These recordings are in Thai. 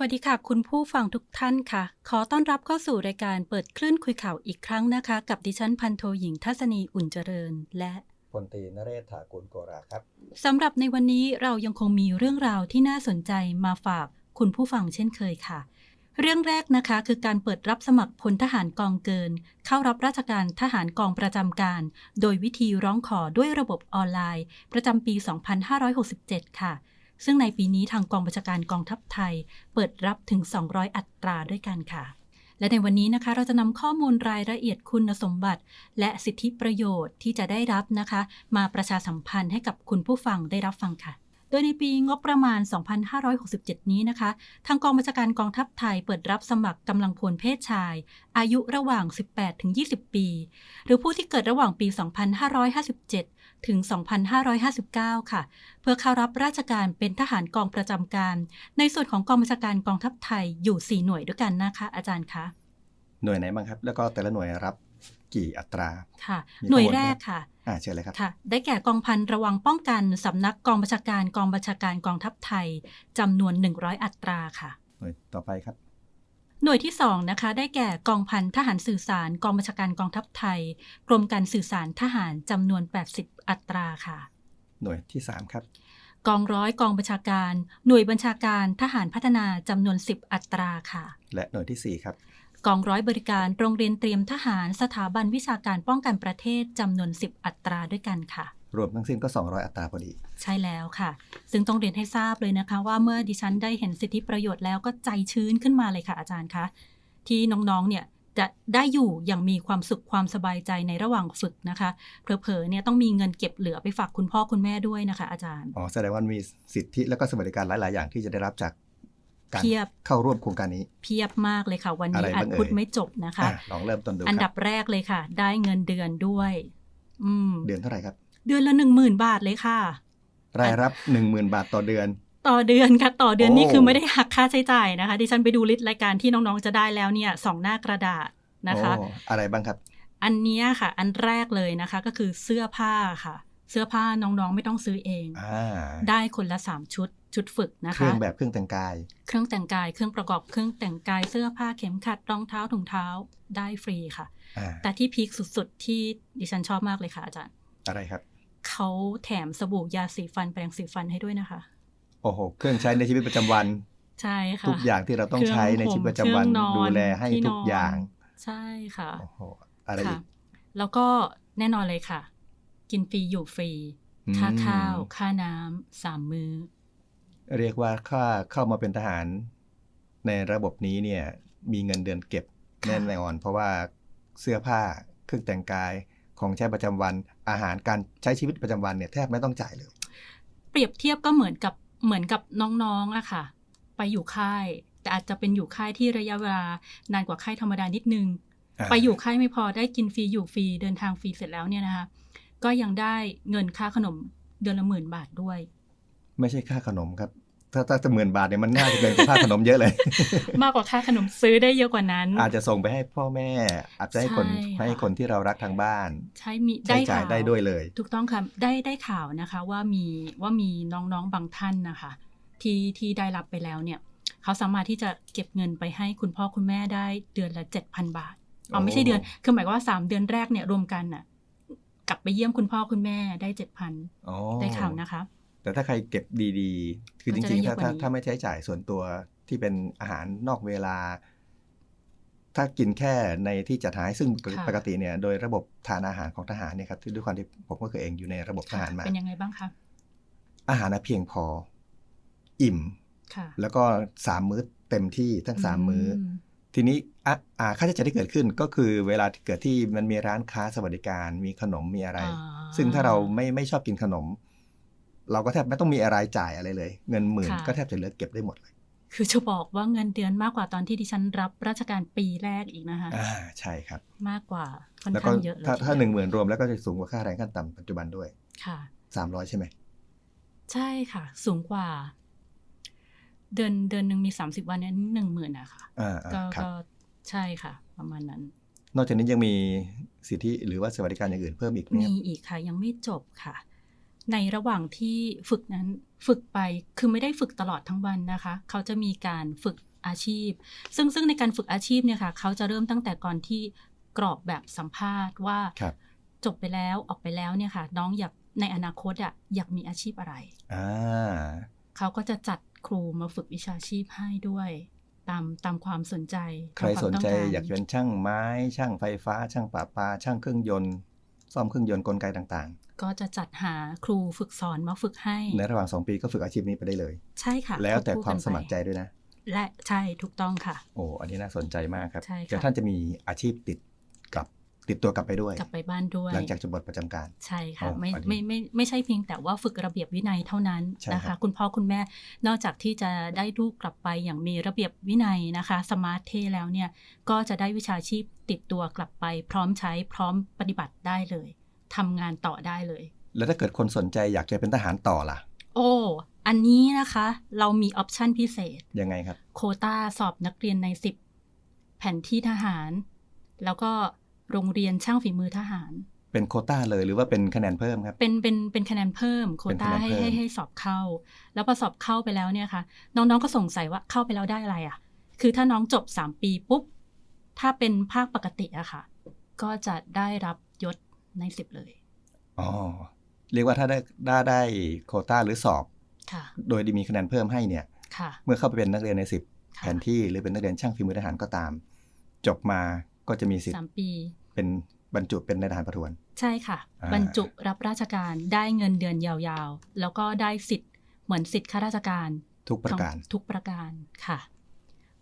สวัสดีค่ะ คุณผู้ฟังทุกท่านค่ะ ขอต้อนรับเข้าสู่รายการเปิดคลื่นคุยข่าวอีกครั้งนะคะ กับดิฉันพันโทหญิงทัศนีอุ่นเจริญ และพลตรีนเรศถากุลโกราครับสำหรับในวันนี้เรายังคงมีเรื่องราวที่น่าสนใจมาฝากคุณผู้ฟังเช่นเคยค่ะ เรื่องแรกนะคะคือการเปิดรับสมัครพลทหารกองเกิน เข้ารับราชการทหารกองประจำการ โดยวิธีร้องขอด้วยระบบออนไลน์ ประจำปี 2567 ค่ะ ซึ่งในปีนี้ทางกองบัญชาการกองทัพไทย เปิดรับถึง 200 อัตราด้วยกันค่ะ และในวันนี้นะคะเราจะนำข้อมูลรายละเอียดคุณสมบัติ และสิทธิประโยชน์ที่จะได้รับนะคะ มาประชาสัมพันธ์ให้กับคุณผู้ฟังได้รับฟังค่ะโดยในปีงบประมาณ 2567 นี้นะคะ ทางกองบัญชาการกองทัพไทยเปิดรับสมัครกำลังพลเพศชาย อายุระหว่าง 18-20 ปี หรือผู้ที่เกิดระหว่างปี 2557 ถึง 2559 ค่ะ เพื่อเข้ารับราชการเป็นทหารกองประจำการ ในส่วนของกองบัญชาการกองทัพไทยอยู่ 4 หน่วยด้วยกันนะคะ อาจารย์คะ หน่วยไหนบ้างครับ แล้วก็แต่ละหน่วยรับกี่อัตราค่ะมีหน่วยข้อมูลไหมแรกค่ะอ่าเชิญเลยครับค่ะ ได้แก่กองพันระวังป้องกันสำนักกองบัญชาการกองบัญชาการกองทัพไทยจำนวน 100 อัตราค่ะ หน่วยต่อไปครับ หน่วยที่2นะคะได้แก่กองพันทหารสื่อสาร กองบัญชาการกองทัพไทย กรมการสื่อสารทหารจำนวน 80 อัตราค่ะ หน่วยที่สามครับ กองร้อยกองบัญชาการ หน่วยบัญชาการทหารพัฒนาจำนวน 10 อัตราค่ะ และหน่วยที่สี่ครับ กองร้อยบริการโรงเรียนเตรียมทหารสถาบันวิชาการป้องกันประเทศจำนวน 10 อัตราด้วยกันค่ะ รวมทั้งสิ้นก็ 200 อัตราพอดี ใช่แล้วค่ะ ซึ่งต้องเรียนให้ทราบเลยนะคะ ว่าเมื่อดิฉันได้เห็นสิทธิประโยชน์แล้วก็ใจชื้นขึ้นมาเลยค่ะอาจารย์คะที่น้องๆเนี่ยจะได้อยู่อย่างมีความสุขความสบายใจในระหว่างฝึกนะคะเผลอๆเนี่ยต้องมีเงินเก็บเหลือไปฝากคุณพ่อคุณแม่ด้วยนะคะ อาจารย์อ๋อแสดงว่ามีสิทธิและก็สวัสดิการหลาย ๆ อย่างที่จะได้รับจากการเพียบเข้าร่วมโครงการนี้ เพียบมากเลยค่ะ วันอะนี้ไรอาบ้าจงเอ่ยพูดไม่จบนะคะอะลองเริ่มต้นดูอันคดัรับบแรกเลยค่ะ ได้เงินเดือนด้วย อืมเดือนเท่าไหร่ครับ เดือนละหนึ่งหมื่นบาทเลยค่ะ รายรับ10,000บาทต่อเดือน ต่อเดือนค่ะ ต่อเดือนโอ้นี่คือไม่ได้หักค่าใช้จ่ายนะคะ ดิฉันไปดูลิสต์รายการที่น้องๆจะได้แล้วเนี่ยสองหน้ากระดาษนะคะโอ้อะไรบ้างครับ อันเนี้ยค่ะ อันแรกเลยนะคะก็คือเสื้อผ้าค่ะ เสื้อผ้าน้องๆไม่ต้องซื้อเองอ่าได้คนละสามชุดชุดฝึกนะเครื่คะองแบบเครื่องแต่งกาย เครื่องแต่งกาย เครื่องประกอบเครื่องแต่งกาย เสื้อผ้าเข็มขัดรองเท้าถุงเท้าได้ฟรีค่ะอ่าแต่ที่พีคสุดๆที่ดิฉันชอบมากเลยค่ะอาจารย์ อะไรครับ เขาแถมสบู่ยาสีฟันแปรงสีฟันให้ด้วยนะคะ โอ้โห เครื่องใช้ในชีวิตประจำวัน ใช่ค่ะ ทุกอย่างที่เราต้องใช้ในชีวิตประจำวันเครื่องห่มดูแลให้ที่นอนทุกอย่าง ใช่ค่ะ โอ้โห อะไรอีค่ะกแล้วก็แน่นอนเลยค่ะ กินฟรีอยู่ฟรีอืมค่าข้าว ค่าน้ำสามมือ้อ เรียกว่าค่าเข้ามาเป็นทหาร ในระบบนี้เนี่ย มีเงินเดือนเก็บแน่นอน เพราะว่าเสื้อผ้าเครื่องแต่งกายของใช้ประจำวัน อาหารการใช้ชีวิตประจำวันเนี่ยแทบไม่ต้องจ่ายเลย เปรียบเทียบก็เหมือนกับเหมือนกับน้องๆอะค่ะ ไปอยู่ค่าย แต่อาจจะเป็นอยู่ค่ายที่ระยะเวลานานกว่าค่ายธรรมดานิดนึงอ่าไปอยู่ค่ายไม่พอได้กินฟรีอยู่ฟรีเดินทางฟรีเสร็จแล้วเนี่ยนะคะก็ยังได้เงินค่าขนมเดือนละหมื่นบาทด้วย ไม่ใช่ค่าขนมครับ ถ้าถ้าจะหมื่นบาทเนี่ยมันน่าจะเกินกว่าค่าขนมเยอะเลย มากกว่าค่าขนมซื้อได้เยอะกว่านั้น อาจจะส่งไปให้พ่อแม่ อาจจะให้คนใช่ค่ะให้คนที่เรารักทางบ้าน ใช้มีใช้จ่ายข่วได้ด้วยเลย ถูกต้องค่ะได้ได้ข่าวนะคะว่ามีว่ามีน้องๆบางท่านนะคะ ที่ที่ได้รับไปแล้วเนี่ย เขาสามารถที่จะเก็บเงินไปให้คุณพ่อคุณแม่ได้เดือนละเจ็ดพันบาทเอาไม่ใช่เดือนคือหมายความว่าสามเดือนแรกเนี่ยรวมกันน่ะ กลับไปเยี่ยมคุณพ่อคุณแม่ได้เจ็ดพันอ๋อได้ข่าวนะคะ แต่ถ้าใครเก็บดีๆ คือก็จจะริงได้ๆเยถ้าอะกว่านี้ถ้าถ้าไม่ใช้จ่ายส่วนตัวที่เป็นอาหารนอกเวลา ถ้ากินแค่ในที่จัดหาให้ซึ่งปกติเนี่ย โดยระบบทานอาหารของทหารเนี่ยครับที่ด้วยความที่ผมก็เคยเองอยู่ในระบบทหารมา เป็นยังไงบ้างคะอาหารน่ะเพียงพอ อิ่มค่ะแล้วก็สามมื้อเต็มที่ทั้งสามมื้ออทีนี้อะอ่าค่าใช้จ่ายที่เกิดขึ้นก็คือเวลาที่เกิดที่มันมีร้านค้าสวัสดิการมีขนมมีอะไรอ่าซึ่งถ้าเราไม่ไม่ชอบกินขนม เราก็แทบไม่ต้องมีอะไรจ่ายอะไรเลย เงินหมื่นค่ะก็แทบจะเหลือเก็บได้หมดเลยคือจะบอกว่าเงินเดือนมากกว่าตอนที่ดิฉันรับราชการปีแรกอีกนะคะอ่าใช่ครับ มากกว่าค่อนแล้วก็ข้างเยอะเลยถ้าทีถ้าหเดียวนึ่งหมื่นรวมแล้วก็จะสูงกว่าค่าแรงขั้นต่ำปัจจุบันด้วย ค่ะสามร้อยใช่ไหม ใช่ค่ะ สูงกว่า เดือนเดือนหนึ่งมีสามสิบวันนั้นหนึ่งหมื่นอะค่ะอ่าอ่าก็ครับก็ใช่ค่ะ ประมาณนั้น นอกจากนี้ยังมีสิทธิหรือว่าสวัสดิการอย่างอื่นเพิ่มอีกไหมคมีรับอีกค่ะ ยังไม่จบค่ะ ในระหว่างที่ฝึกนั้นฝึกไปคือไม่ได้ฝึกตลอดทั้งวันนะคะ เขาจะมีการฝึกอาชีพ ซึ่งซึ่งในการฝึกอาชีพเนี่ยค่ะ เขาจะเริ่มตั้งแต่ก่อนที่กรอบแบบสัมภาษณ์ว่าครับจบไปแล้วออกไปแล้วเนี่ยค่ะ น้องอยากในอนาคตอะอยากมีอาชีพอะไรอ่าเขาก็จะจัดครูมาฝึกวิชาชีพให้ด้วยตามตามความสนใจ ใครตามวามสนใจต้งรอยากเป็นช่างไม้ ช่างไฟฟ้า ช่างประปา ช่างเครื่องยนต์ ซ่อมเครื่องยนต์กลไกต่าง ก็จะจัดหาครูฝึกสอนมาฝึกให้ๆในระหว่าง 2 ปีก็ฝึกอาชีพนี้ไปได้เลย ใช่ค่ะ แล้วแต่ควบความกันไปสมัครใจด้วยนะ และใช่ถูกต้องค่ะ โอ้อันนี้น่าสนใจมากครับใช่ค่ะเดี๋ยวท่านจะมีอาชีพติดกับติดตัวกลับไปด้วย กลับไปบ้านด้วย หลังจากจะบทประจำการ ใช่ค่ะอ๋อไม่อันนี้ไม่ไม่ไม่ใช่เพียงแต่ว่าฝึกระเบียบวินัยเท่านั้นใช่นะครัคะบคุณพ่อคุณแม่นอกจากที่จะได้ลูกกลับไปอย่างมีระเบียบวินัยนะคะ สมาร์ทเทแล้วเนี่ย ก็จะได้วิชาชีพติดตัวกลับไป พร้อมใช้พร้อมปฏิบัติได้เลย ทำงานต่อได้เลย แล้วถ้าเกิดคนสนใจอยากจะเป็นทหารต่อล่ะ โอ้อันนี้นะคะ เรามีออปชันพิเศษ ยังไงครับ โควตาสอบนักเรียนใน 10 แผนที่ทหาร แล้วก็โรงเรียนช่างฝีมือทหาร เป็นโควต้าเลยหรือว่าเป็นคะแนนเพิ่มครับ เป็นเป็นเป็นคะแนนเพิ่ม โควเป็นตาคะแนนให้เพิ่มให้ให้สอบเข้า แล้วพอสอบเข้าไปแล้วเนี่ยค่ะ น้องๆก็สงสัยว่าเข้าไปแล้วได้อะไรอะ คือถ้าน้องจบ 3 ปีปุ๊บ ถ้าเป็นภาคปกติอะค่ะ ก็จะได้รับยศ ใน10เลย อ๋อ เรียกว่าถ้าได้ได้ได้โควต้าหรือสอบค่ะโดยมีคะแนนเพิ่มให้เนี่ยค่ะเมื่อเข้าไปเป็นนักเรียนใน10ค่ะแผนที่หรือเป็นนักเรียนช่างฝีมือทหารก็ตาม จบมาก็จะมีสิทสาธิ์มปี เป็นบรรจุเป็นนายทหารประทวน ใช่ค่ะอ่าบรรจุรับราชการได้เงินเดือนยาวๆ แล้วก็ได้สิทธิ์เหมือนสิทธิ์ข้าราชการ ทุกประการทั้งทุกประการค่ะ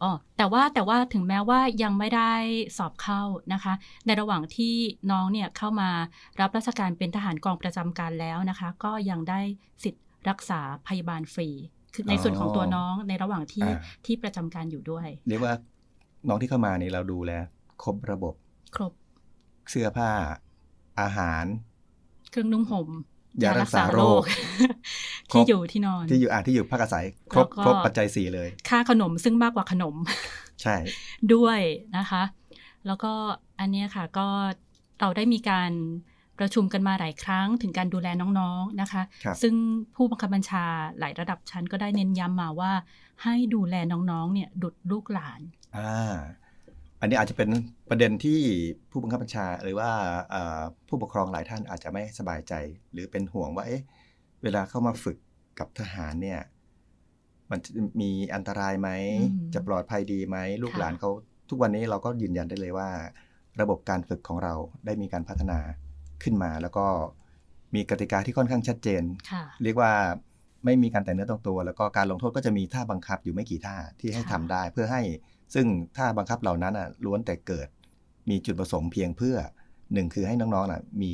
อ๋อแต่ว่าแต่ว่าถึงแม้ว่ายังไม่ได้สอบเข้านะคะ ในระหว่างที่น้องเนี่ยเข้ามารับราชการเป็นทหารกองประจำการแล้วนะคะ ก็ยังได้สิทธิ์รักษาพยาบาลฟรี คือในส่วนของตัวน้องในระหว่างที่อ่าที่ประจำการอยู่ด้วย เรียกว่าน้องที่เข้ามานี่เราดูแลครบระบบ ครบ เสื้อผ้าอาหาร เครื่องนุ่งห่มยารักษาโรคคร ที่บอยู่ที่นอน ที่อยู่อ่าที่อยู่พักอาศัย ครบแล้วก็ครบปัจจัยสี่เลย ค่าขนมซึ่งมากกว่าขนม ใช่ ด้วยนะคะ แล้วก็อันเนี้ยค่ะก็เราได้มีการประชุมกันมาหลายครั้งถึงการดูแลน้องๆนะคะครับซึ่งผู้บังคับบัญชาหลายระดับชั้นก็ได้เน้นย้ำมาว่า ให้ดูแลน้องๆ เนี่ยดุดลูกหลานอ่าอันนี้อาจจะเป็นประเด็นที่ผู้บังคับบัญชาหรือว่าเอ่อผู้ปกครองหลายท่านอาจจะไม่สบายใจ หรือเป็นห่วงว่าเอ๊ะ เวลาเข้ามาฝึกกับทหารเนี่ย มันจะมีอันตรายไหมอืมจะปลอดภัยดีไหม ลูกค่ะหลานเขาทุกวันนี้เราก็ยืนยันได้เลยว่า ระบบการฝึกของเราได้มีการพัฒนาขึ้นมา แล้วก็มีกติกาที่ค่อนข้างชัดเจนค่ะเรียกว่าไม่มีการแต่เนื้อตรงตัว แล้วก็การลงโทษก็จะมีท่าบังคับอยู่ไม่กี่ท่าที่ให้ค่ะทำได้ เพื่อให้ซึ่งท่าบังคับเหล่านั้นอะล้วนแต่เกิดมีจุดประสงค์เพียงเพื่อหนึ่งคือให้น้องๆน่ะมี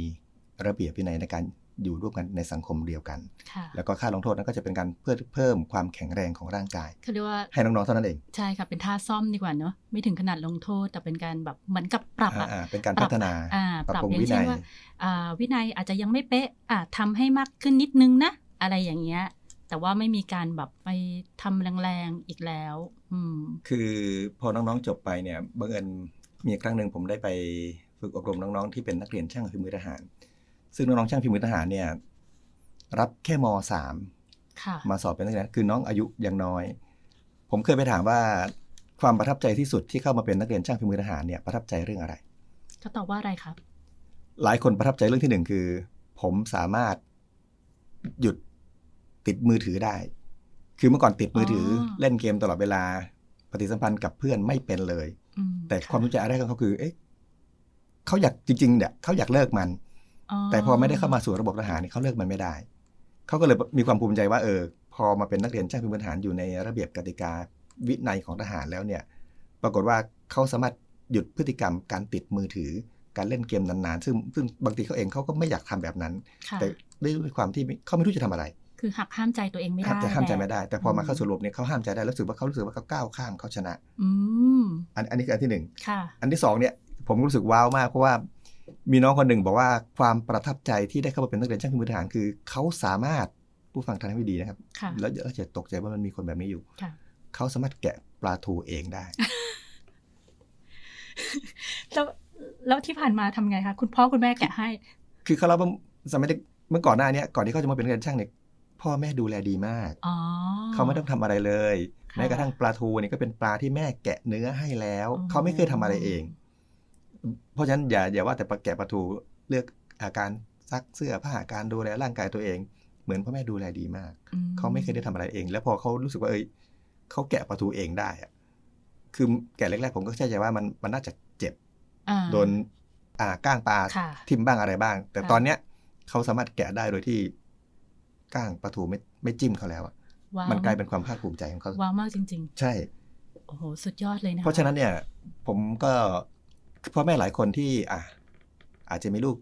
ระเบียบวินัยในการ อยู่ร่วมกันในสังคมเดียวกันค่ะแล้วก็ค่าลงโทษนั้นก็จะเป็นการเพื่อเพิ่มความแข็งแรงของร่างกายเขาเรียกว่าให้น้องๆเท่านั้นเอง ใช่ค่ะ เป็นท่าซ่อมดีกว่าเนอะไม่ถึงขนาดลงโทษ แต่เป็นการแบบเหมือนกับปรับอะอ่าๆเป็นการพัฒนาอ่าปรับปรับปรุงอย่างวิเช่นันยว่าอ่าวินัยอาจจะยังไม่เป๊ะอ่าทำให้มากขึ้นนิดนึงนะ อะไรอย่างเงี้ย แต่ว่าไม่มีการแบบไปทำแรงๆอีกแล้ว อืม คือพอน้องๆจบไปเนี่ยบังเอิญมีครั้งหนึ่งผมได้ไปฝึกอบรมน้องๆที่เป็นนักเรียนช่างฝีมือทหาร ซึ่งน้องๆช่างฝีมือทหารเนี่ย รับแค่มสามค่ะมาสอบเป็นนักเรียนคือน้องอายุยังน้อย ผมเคยไปถามว่าความประทับใจที่สุดที่เข้ามาเป็นนักเรียนช่างฝีมือทหารเนี่ยประทับใจเรื่องอะไรก็ตอบว่าอะไรครับ หลายคนประทับใจเรื่องที่หนึ่งคือ ผมสามารถหยุดติดมือถือได้ คือเมื่อก่อนติดมือถือออเล่นเกมตลอดเวลา ปฏิสัมพันธ์กับเพื่อนไม่เป็นเลยอืมแต่ความรู้ใจอันแรกของเขาคือ เอ๊ะเขาอยากจริงๆเนี่ยเขาอยากเลิกมัน แต่พอไม่ได้เข้ามาสู่ระบบทหารเนี่ยเขาเลิกมันไม่ได้ เขาก็เลยมีความภูมิใจว่าเออ พอมาเป็นนักเรียนช่างพิมพ์ทหารอยู่ในระเบียบกติกาวินัยของทหารแล้วเนี่ย ปรากฏว่าเขาสามารถหยุดพฤติกรรมการติดมือถือ การเล่นเกมนานๆ ซึ่งซึ่งบางทีเขาเองเขาก็ไม่อยากทำแบบนั้นค่ะแต่ด้วยความที่เขาไม่รู้จะทำอะไร คือหักห้ามใจตัวเองไม่ห้ามได้แต่ห้ามใจไม่แหละได้ แต่พอมาอืมเข้าสู่ระบบเนี่ยเขาห้ามใจได้แล้วรู้สึกว่าเขารู้สึกว่าเขาก้าวข้ามเขาชนะอืมอันอันนี้คืออันที่หนึ่งค่ะอันที่สองเนี่ยผมรู้สึกว้าวมากเพราะว่า มีน้องคนหนึ่งบอกว่าความประทับใจที่ได้เข้ามาเป็นนักเรียนช่างพิมพ์ทหารคือเขาสามารถผู้ฟังทางให้ดีนะครับค่ะแล้วแล้วจะตกใจว่ามันมีคนแบบนี้อยู่ค่ะเขาสามารถแกะปลาทูเองได้ แล้วแล้วที่ผ่านมาทำไงคะคุณพ่อคุณแม่แกะให้ คือเขาเล่าว่าสมัยเด็กเมื่อก่อนหน้าเนี้ก่อนที่เขาจะมาเป็นนักเรียนช่างเนี่ยพ่อแม่ดูแลดีมากอ๋อเขาไม่ต้องทำอะไรเลยค่ะแม้กระทั่งปลาทูนี่ก็เป็นปลาที่แม่แกะเนื้อให้แล้วอ๋อเขาไม่เคยทำอะไรเอง เพราะฉะนั้นอย่าอย่าว่าแต่ปลาแกะปลาทูเลือกอาการซักเสื้อผ้าการดูแลร่างกายตัวเอง เหมือนพ่อแม่ดูแลดีมากอืเขาไม่เคยได้ทำอะไรเอง แล้วพอเขารู้สึกว่าเอ้ยเขาแกะปลาทูเองได้อะคือแกะแรกๆผมก็เข้าใจว่ามันมันน่าจะเจ็บอ่าโดนอ่าก้างปลาค่ะทิ่มบ้างอะไรบ้าง แต่ค่ะตอนเนี้ยเขาสามารถแกะได้โดยที่ก้างปลาทูไม่ไม่จิ้มเขาแล้วอะว้าวมันกลายเป็นความภาคภูมิใจของเขาว้าวมากจริงใช่ๆโอ้โหสุดยอดเลยนะคะเพราะฉะนั้นเนี่ย ผมก็ พ่อแม่หลายคนที่อะอาจจะมีลูก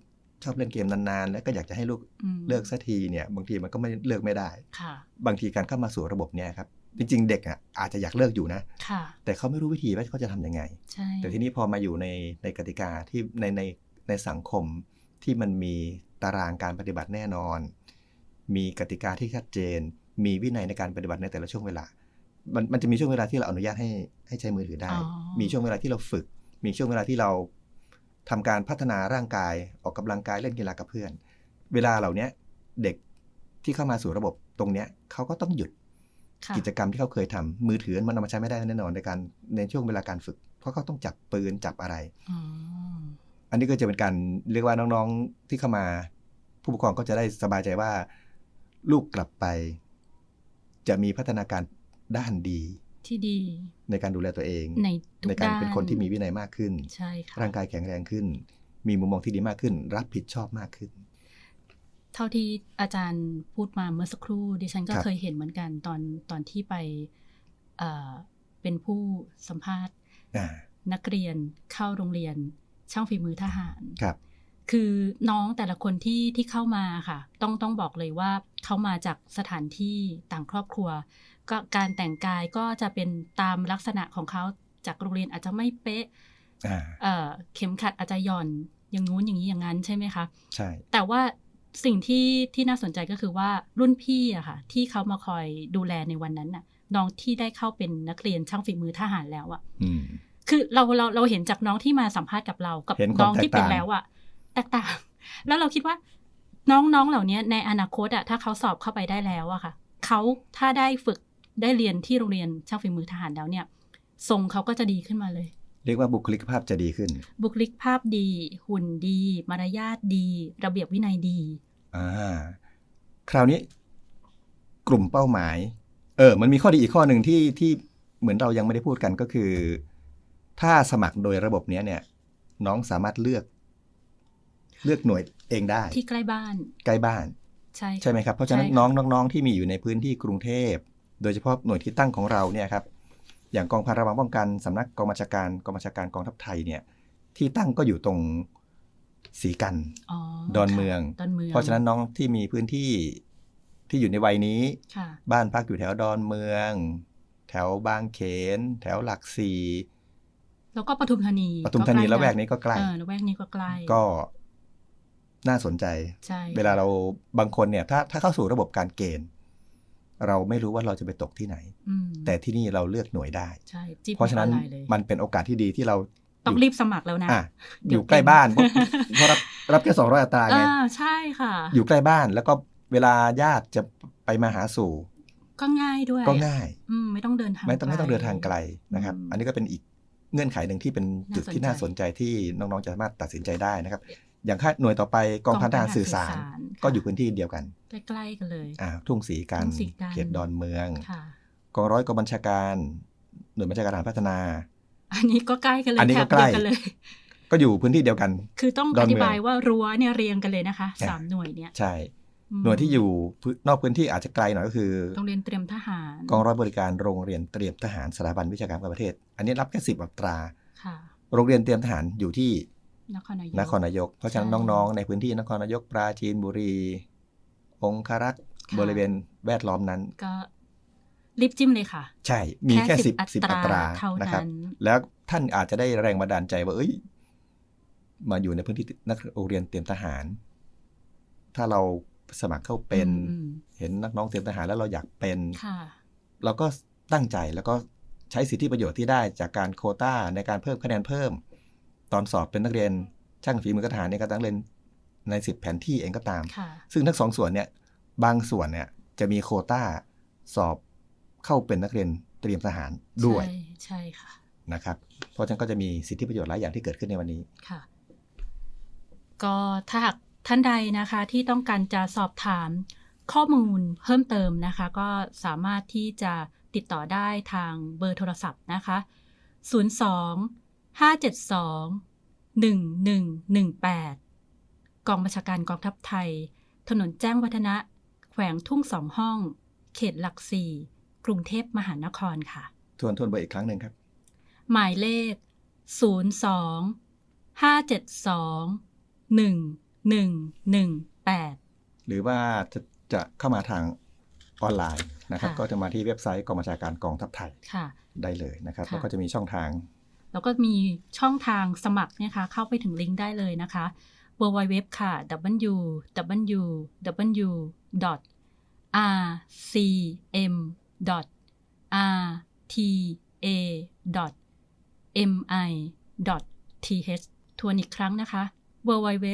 ชอบเล่นเกมนานๆ แล้วก็อยากจะให้ลูกอืมเลิกสักทีเนี่ย บางทีมันก็ไม่เลิกไม่ได้ค่ะบางทีการเข้ามาสู่ระบบเนี่ยครับ จริง ๆ เด็กอะอาจจะอยากเลิกอยู่นะค่ะแต่เขาไม่รู้วิธีว่าเขาจะทำยังไงใช่แต่ทีนี้พอมาอยู่ในในกติกาที่ในในในสังคมที่มันมีตารางการปฏิบัติแน่นอน มีกติกาที่ชัดเจน มีวินัยในการปฏิบัติในแต่ละช่วงเวลา มันมันจะมีช่วงเวลาที่เราอนุญาตให้ให้ใช้มือถือได้อ๋อมีช่วงเวลาที่เราฝึก มีช่วงเวลาที่เราทำการพัฒนาร่างกายออกกำลังกายเล่นกีฬากับเพื่อน เวลาเหล่าเนี้ยเด็กที่เข้ามาสู่ระบบตรงเนี้ยเขาก็ต้องหยุดค่ะกิจกรรมที่เขาเคยทำมือถือมันเอามาใช้ไม่ได้แน่นอนในการในช่วงเวลาการฝึก เพราะเขาต้องจับปืนจับอะไรอ๋ออันนี้ก็จะเป็นการเรียกว่าน้องๆที่เข้ามา ผู้ปกครองก็จะได้สบายใจว่า ลูกกลับไป จะมีพัฒนาการด้านดี ที่ดี ในการดูแลตัวเองในทุกในการด้านเป็นคนที่มีวินัยมากขึ้นใช่ค่ะร่างกายแข็งแรงขึ้น มีมุมมองที่ดีมากขึ้น รับผิดชอบมากขึ้น เท่าที่อาจารย์พูดมาเมื่อสักครู่ ดิฉันก็ครับเคยเห็นเหมือนกันตอนตอนที่ไปเอ่อเป็นผู้สัมภาษณ์อ่านักเรียนเข้าโรงเรียนช่างฝีมือทหารครับ คือน้องแต่ละคนที่ที่เข้ามาค่ะ ต้องต้องบอกเลยว่า เขามาจากสถานที่ต่างครอบครัว ก็การแต่งกายก็จะเป็นตามลักษณะของเขาจากโรงเรียนอาจจะไม่เป๊ะอ่าเอ่อเข็มขัดอาจจะหย่อนอย่างงู้นอย่างนี้อย่างนั้นใช่ไหมคะใช่แต่ว่าสิ่งที่ที่น่าสนใจก็คือว่ารุ่นพี่อะค่ะ ที่เขามาคอยดูแลในวันนั้นน่ะ น้องที่ได้เข้าเป็นนักเรียนช่างฝีมือทหารแล้วอะอืมคือเราเราเราเห็นจากน้องที่มาสัมภาษณ์กับเรากับเห็นความน้องที่เป็นแตกต่างแล้วอะแตกต่างแล้วเราคิดว่า น้องๆเหล่านี้ในอนาคตอะถ้าเขาสอบเข้าไปได้แล้วอะค่ะเขาถ้าได้ฝึกได้เรียนที่โรงเรียนช่างฝีมือทหารแล้วเนี่ยทรงเขาก็จะดีขึ้นมาเลย เรียกว่าบุคลิกภาพจะดีขึ้น บุคลิกภาพดี หุ่นดี มารยาทดี ระเบียบวินัยดีอ่าคราวนี้ กลุ่มเป้าหมาย เออ มันมีข้อดีอีกข้อหนึ่งที่ที่เหมือนเรายังไม่ได้พูดกันก็คือ ถ้าสมัครโดยระบบเนี้ยเนี่ย น้องสามารถเลือก เลือกหน่วย เองได้ที่ใกล้บ้าน ใกล้บ้าน ใช่ค่ะใช่ไหมครับ เพราะฉะนั้นใช่ค่ะน้องน้องๆที่มีอยู่ในพื้นที่กรุงเทพ โดยเฉพาะหน่วยที่ตั้งของเราเนี่ยครับอย่างกองพันระวังป้องกันสำนักกองบัญชาการกองบัญชาการกองทัพไทยเนี่ยที่ตั้งก็อยู่ตรงสีกันอ๋อดอนค่ะเมืองดอนเมือง เพราะฉะนั้นน้องที่มีพื้นที่ที่อยู่ในวัยนี้ค่ะบ้านพักอยู่แถวดอนเมือง แถวบางเขน แถวหลักสี่แล้วก็ปทุมธานีปทุมธานีก็ละใกแวกนี้ก็ใกล้เออละแวกนี้ก็ใกล้ก็ น่าสนใจใช่เวลาเราบางคนเนี่ย ถ้าถ้าเข้าสู่ระบบการเกณฑ์ เราไม่รู้ว่าเราจะไปตกที่ไหนอืมแต่ที่นี่เราเลือกหน่วยได้ใช่จิ๊บเพราะฉะนั้นออไลเลยมันเป็นโอกาสที่ดีที่เราต้องรีบสมัครแล้วนะอะเดี๋อยวยู่ใกล้บ้านเพราะเพราะรับรับแค่สองร้อยอัตราไงอ่าใช่ค่ะ อยู่ใกล้บ้านแล้วก็เวลาญาติจะไปมาหาสู่ ก็ง่ายด้วย ก็ง่ายอืมไม่ต้องเดินทางไม่ต้องไม่ต้องลเดินทางไกลนะครับอืมอันนี้ก็เป็นอีกเงื่อนไขหนึ่งที่เป็นจุดที่น่าน่าสสนนใจใจที่น้องๆจะสามารถตัดสินใจได้นะครับ อย่างค่ายหน่วยต่อไปกองพันทหารสื่อสาร ก็อยู่พื้นที่เดียวกัน ใกล้ๆกันเลยอ่าทุ่งสีกันทุ่งศรีกันเขตดอนเมืองค่ะกองร้อยกองบัญชาการ หน่วยบัญชาการทหารพัฒนา อันนี้ก็ใกล้กันเลยอันนี้ก็แถบเดียวใกล้กันเลย ก็อยู่พื้นที่เดียวกัน คือต้องดออนเมืธิองบายว่ารั้วเนี่ยเรียงกันเลยนะคะอะสามหน่วยเนี่ยใช่อืมหน่วยที่อยู่พื้นนอกพื้นที่อาจจะไกลหน่อยก็คือโรงเรียนเตรียมทหาร กองร้อยบริการโรงเรียนเตรียมทหารสถาบันวิชาการกประเทศ อันนี้รับแค่สิบอัตราค่ะโรงเรียนเตรียมทหารอยู่ที่ นครนายกนครนายก เพราะฉะนั้นใช่น้องๆ ในพื้นที่นครนายกปราจีนบุรี องคารักษ์ค่ะบริเวณแวดล้อมนั้น ก็รีบจิ้มเลยค่ะ ใช่ มีแค่สิบ10สิบอัตราเท่านะครับนั้นแล้วท่านอาจจะได้แรงบันดาลใจว่า เอ้ย มาอยู่ในพื้นที่นักโรงเรียนเตรียมทหาร ถ้าเราสมัครเข้าเป็นอืมเห็นนักน้องเตรียมทหารแล้วเราอยากเป็นค่ะเราก็ตั้งใจแล้วก็ใช้สิทธิประโยชน์ที่ได้จากการโควต้าในการเพิ่มคะแนนเพิ่ม ตอนสอบเป็นนักเรียนช่างฝีมือทหารในการตั้งเรียนในสิบแผนที่เองก็ตามค่ะซึ่งทั้งสองส่วนเนี่ยบางส่วนเนี่ยจะมีโควต้าสอบเข้าเป็นนักเรียนเตรียมทหารด้วยใช่ใช่ค่ะนะครับ เพราะฉะนั้นก็จะมีสิทธิประโยชน์หลายอย่างที่เกิดขึ้นในวันนี้ค่ะ ก็ถ้าหากท่านใดนะคะที่ต้องการจะสอบถามข้อมูลเพิ่มเติมนะคะ ก็สามารถที่จะติดต่อได้ทางเบอร์โทรศัพท์นะคะ 02 572 1118 กองบัญชาการกองทัพไทย ถนนแจ้งวัฒนะ แขวงทุ่งสองห้อง เขตหลักสี่กรุงเทพมหานครค่ะ ทวนทวนเบอร์อีกครั้งหนึ่งครับ หมายเลข 02 572 1118 หรือว่าจะจะเข้ามาทางออนไลน์นะครับค่ะก็จะมาที่เว็บไซต์กองบัญชาการกองทัพไทยค่ะได้เลยนะครับค่ะแล้วก็จะมีช่องทาง แล้วก็มีช่องทางสมัครเนี่ยค่ะเข้าไปถึงลิงก์ได้เลยนะคะ www ค่ะ www rcm rta mi th ทวนอีกครั้งนะคะ www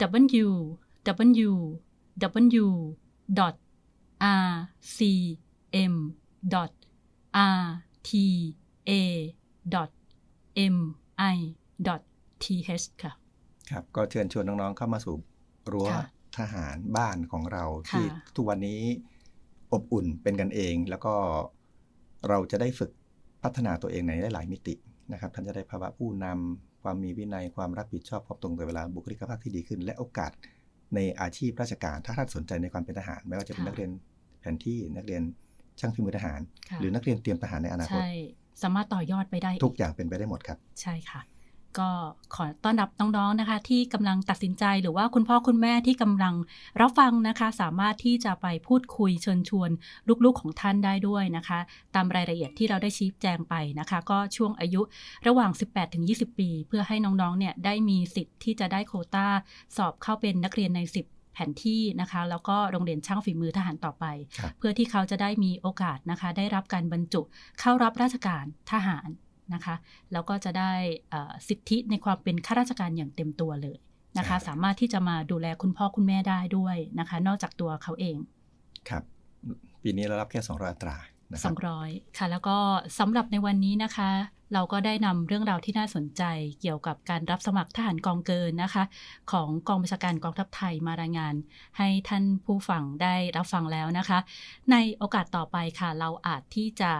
www rcm rta mi.th ค่ะ ครับ ก็เชิญชวนน้องๆเข้ามาสู่รั้วค่ะทหารบ้านของเราค่ะที่ทุกวันนี้อบอุ่นเป็นกันเอง แล้วก็เราจะได้ฝึกพัฒนาตัวเองในหลายๆมิตินะครับท่านจะได้ภาวะผู้นำความมีวินัยความรับผิดชอบความตรงต่อเวลาบุคลิกภาพที่ดีขึ้น และโอกาสในอาชีพราชการ ถ้าท่านสนใจในความเป็นทหาร ไม่ว่าจะเป็นค่ะนักเรียนแผนที่นักเรียนช่างฝีมือทหารค่ะหรือนักเรียนเตรียมทหารในอนาคตใช่ สามารถต่อยอดไปได้ ทุกอย่างเป็นไปได้หมดครับ ใช่ค่ะ ก็ขอต้อนรับน้องๆนะคะ ที่กำลังตัดสินใจหรือว่าคุณพ่อคุณแม่ที่กำลังรับฟังนะคะ สามารถที่จะไปพูดคุยเชิญชวนลูกๆของท่านได้ด้วยนะคะ ตามรายละเอียดที่เราได้ชี้แจงไปนะคะ ก็ช่วงอายุระหว่าง 18-20 ปี เพื่อให้น้องๆเนี่ยได้มีสิทธิ์ที่จะได้โควต้าสอบเข้าเป็นนักเรียนใน 10แผนที่นะคะ แล้วก็โรงเรียนช่างฝีมือทหารต่อไปครับเพื่อที่เขาจะได้มีโอกาสนะคะ ได้รับการบรรจุเข้ารับราชการทหารนะคะ แล้วก็จะได้เอ่อสิทธิในความเป็นข้าราชการอย่างเต็มตัวเลยนะคะใช่สามารถที่จะมาดูแลคุณพ่อคุณแม่ได้ด้วยนะคะ นอกจากตัวเขาเองครับปีนี้เรารับแค่ 200อัตรานะครับ200ค่ะ แล้วก็สำหรับในวันนี้นะคะ เราก็ได้นำเรื่องราวที่น่าสนใจเกี่ยวกับการรับสมัครทหารกองเกินนะคะ ของกองบัญชาการกองทัพไทยมารายงาน ให้ท่านผู้ฟังได้รับฟังแล้วนะคะ ในโอกาสต่อไปค่ะ เราอาจที่จะ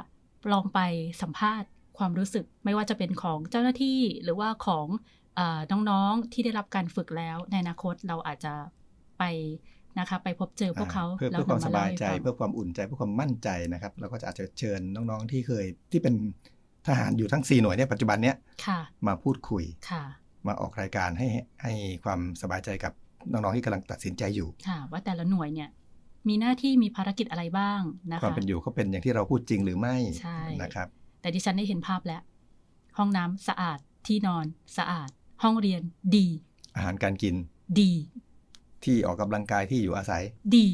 ลองไปสัมภาษณ์ความรู้สึกไม่ว่าจะเป็นของเจ้าหน้าที่หรือว่าของเออน้องๆที่ได้รับการฝึกแล้ว ในอนาคตเราอาจจะไปนะคะไปพบเจอพวกเขาอ่เพื่อแล้เพื่อความนำสเล่บายให้ใจฟังเพื่อความอุ่นใจเพื่อความมั่นใจนะครับ เราก็จะอาจจะเชิญน้องๆที่เคยที่เป็น ทหารอยู่ทั้ง 4 หน่วยเนี่ยปัจจุบันเนี้ยค่ะมาพูดคุยค่ะมาออกรายการให้ให้ความสบายใจกับน้องๆที่กำลังตัดสินใจอยู่ค่ะว่าแต่ละหน่วยเนี่ยมีหน้าที่มีภารกิจอะไรบ้างนะคะความเป็นอยู่เขาเป็นอย่างที่เราพูดจริงหรือไม่ใช่นะครับ แต่ดิฉันได้เห็นภาพแล้ว ห้องน้ำสะอาดที่นอนสะอาด ห้องเรียนดี อาหารการกินดี ที่ออกกำลังกายที่อยู่อาศัยดี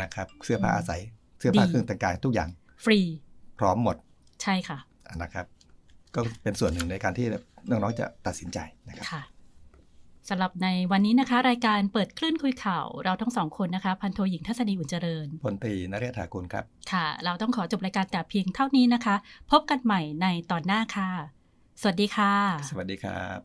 นะครับ เสื้อผ้าอาศัย เสื้อผ้าดีเครื่องแต่งกายทุกอย่าง ฟรี พร้อมหมด ใช่ค่ะ นะครับ ก็เป็นส่วนหนึ่งในการที่น้องๆจะตัดสินใจนะครับค่ะสำหรับในวันนี้นะคะ รายการเปิดคลื่นคุยข่าว เราทั้งสองคนนะคะ พันโทหญิงทัศนีอุ่นเจริญพลตรีนเรศถากุลครับ ค่ะ เราต้องขอจบรายการแต่เพียงเท่านี้นะคะ พบกันใหม่ในตอนหน้าค่ะ สวัสดีค่ะ สวัสดีครับ